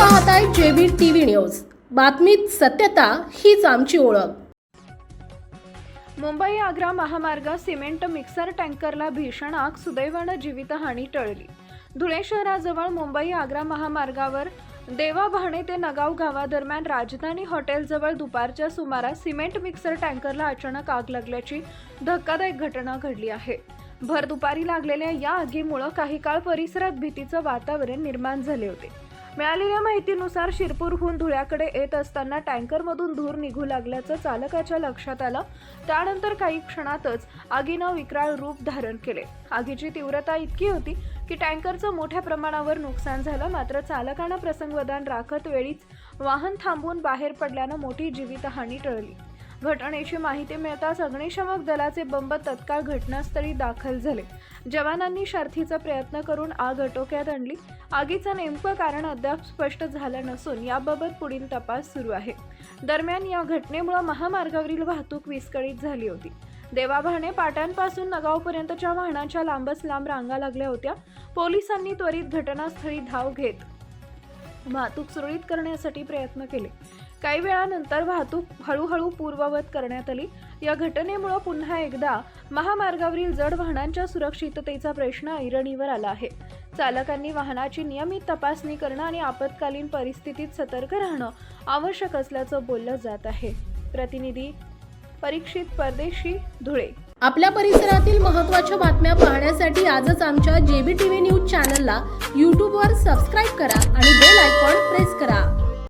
पाहताय JB TV news. बातमीत सत्यता हीच आमची ओळख. मुंबई आग्रा महामार्ग सिमेंट मिक्सर टँकरला भीषण आग सुदैवानं जीवितहानी टळली. धुळे शहराजवळ मुंबई आग्रा महामार्गावर देवा भाणे ते नगाव गावादरम्यान राजधानी हॉटेलजवळ दुपारच्या सुमारास सिमेंट मिक्सर टँकरला अचानक आग लागल्याची धक्कादायक घटना घडली आहे. भर दुपारी लागलेल्या या आगीमुळं काही काळ परिसरात भीतीचं वातावरण निर्माण झाले होते. मिळालेल्या माहितीनुसार शिरपूरहून धुळ्याकडे येत असताना टँकरमधून धूर निघू लागल्याचं चालकाच्या लक्षात आलं. त्यानंतर काही क्षणातच आगीनं विक्राळ रूप धारण केले. आगीची तीव्रता इतकी होती की टँकरचं मोठ्या प्रमाणावर नुकसान झालं. मात्र चालकानं प्रसंगवदान राखत वेळीच वाहन थांबवून बाहेर पडल्यानं मोठी जीवितहानी टळली. घटनेची माहिती मिळताच अग्निशमक दलाचे बंब तत्काळ घटनास्थळी दाखल झाले. जवानांनी शर्थीचा प्रयत्न करून आग आटोक्यात आणली. आगीचं नेमकं कारण अद्याप स्पष्ट झालं नसून याबाबत पुढील तपास सुरू आहे. दरम्यान या घटनेमुळे महामार्गावरील वाहतूक विस्कळीत झाली होती. देवाभाणे पाट्यांपासून नगावपर्यंतच्या वाहनाच्या लांबच लांब रांगा लागल्या होत्या. पोलिसांनी त्वरित घटनास्थळी धाव घेत वाहतूक सुरळीत करण्यासाठी प्रयत्न केले. काही वेळानंतर वाहतूक हळूहळू पूर्ववत करण्यात आली. या घटनेमुळे पुन्हा एकदा महामार्गावरील जड वाहनांच्या सुरक्षिततेचा प्रश्न ऐरणीवर आला आहे. चालकांनी वाहनाची नियमित तपासणी करणं आणि आपत्कालीन परिस्थितीत सतर्क राहणं आवश्यक असल्याचं बोललं जात आहे. प्रतिनिधी परीक्षित परदेशी धुळे. आपल्या परिसरातील महत्त्वाच्या बातम्या पाहण्यासाठी आजच आमच्या जेबी टीव्ही न्यूज चॅनलला यूट्यूबवर सबस्क्राईब करा आणि